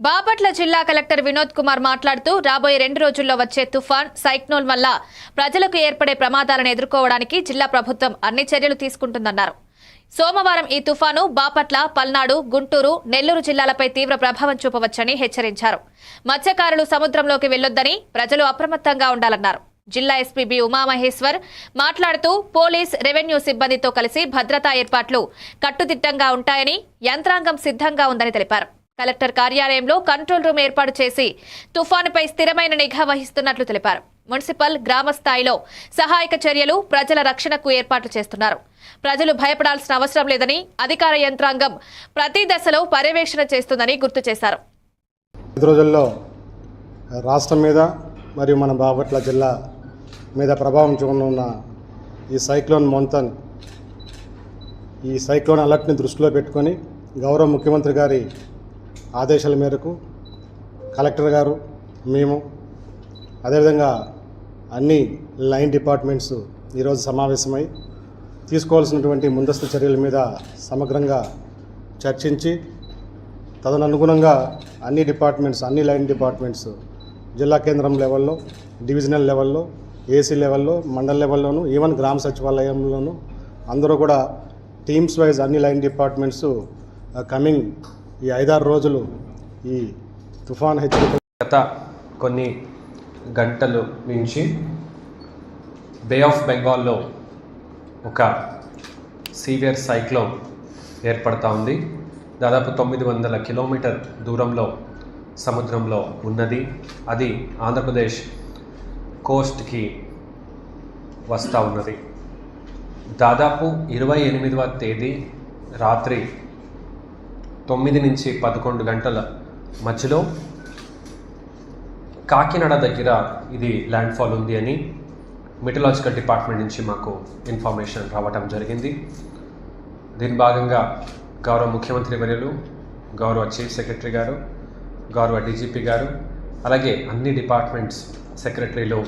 బాపట్ల జిల్లా కలెక్టర్ వినోద్ కుమార్ మాట్లాడుతూ రాబోయే రెండు రోజుల్లో వచ్చే తుఫాన్ సైక్లోన్ వల్ల ప్రజలకు ఏర్పడే ప్రమాదాలను ఎదుర్కోవడానికి జిల్లా ప్రభుత్వం అన్ని చర్యలు తీసుకుంటుందన్నారు. సోమవారం ఈ తుఫాను బాపట్ల పల్నాడు గుంటూరు నెల్లూరు జిల్లాలపై తీవ్ర ప్రభావం చూపవచ్చని హెచ్చరించారు. మత్స్యకారులు సముద్రంలోకి వెళ్ళొద్దని ప్రజలు అప్రమత్తంగా ఉండాలన్నారు. జిల్లా ఎస్పీబి ఉమామహేశ్వర్ మాట్లాడుతూ పోలీస్ రెవెన్యూ సిబ్బందితో కలిసి భద్రతా ఏర్పాట్లు కట్టుదిట్టంగా ఉంటాయని యంత్రాంగం సిద్ధంగా ఉందని తెలిపారు. కలెక్టర్ కార్యాలయంలో కంట్రోల్ రూమ్ ఏర్పాటు చేసి తుఫానుపై స్థిరమైన నిఘా వహిస్తున్నట్లు తెలిపారు. మున్సిపల్ గ్రామ స్థాయిలో సహాయక చర్యలు ప్రజల రక్షణకు ఏర్పాట్లు చేస్తున్నారు. ప్రజలు భయపడాల్సిన అవసరం లేదని అధికార యంత్రాంగం ప్రతి దశలో పర్యవేక్షణ చేస్తుందని గుర్తు చేశారు. రోజుల్లో రాష్ట్రం మీద మరియు మన బాపట్ల జిల్లా మీద ప్రభావం చూడనున్న ఈ సైక్లోన్ మొంతన్ ఈ సైక్లోన్ అలర్ట్ని దృష్టిలో పెట్టుకొని గౌరవ ముఖ్యమంత్రి గారి ఆదేశాల మేరకు కలెక్టర్ గారు మేము అదేవిధంగా అన్ని లైన్ డిపార్ట్మెంట్స్ ఈరోజు సమావేశమై తీసుకోవాల్సినటువంటి ముందస్తు చర్యల మీద సమగ్రంగా చర్చించి తదనుగుణంగా అన్ని డిపార్ట్మెంట్స్ అన్ని లైన్ డిపార్ట్మెంట్స్ జిల్లా కేంద్రం లెవెల్లో డివిజనల్ లెవెల్లో ఏసీ లెవెల్లో మండల్ లెవెల్లోనూ ఈవెన్ గ్రామ సచివాలయంలోనూ అందరూ కూడా టీమ్స్ వైజ్ అన్ని లైన్ డిపార్ట్మెంట్స్ కమింగ్ ఈ ఐదారు రోజులు ఈ తుఫాన్ హెచ్చరిక గత కొన్ని గంటలు నుంచి బే ఆఫ్ బెంగాల్లో ఒక సీవియర్ సైక్లోన్ ఏర్పడతా ఉంది. దాదాపు తొమ్మిది వందల కిలోమీటర్ దూరంలో సముద్రంలో ఉన్నది. అది ఆంధ్రప్రదేశ్ కోస్ట్కి వస్తూ ఉన్నది. దాదాపు ఇరవై ఎనిమిదవ తేదీ రాత్రి తొమ్మిది నుంచి పదకొండు గంటల మధ్యలో కాకినాడ దగ్గర ఇది ల్యాండ్ఫాల్ ఉంది అని మెటలాజికల్ డిపార్ట్మెంట్ నుంచి మాకు ఇన్ఫర్మేషన్ రావటం జరిగింది. దీని భాగంగా గౌరవ ముఖ్యమంత్రి వర్యులు గౌరవ చీఫ్ సెక్రటరీ గారు గౌరవ డీజీపీ గారు అలాగే అన్ని డిపార్ట్మెంట్స్ సెక్రటరీలు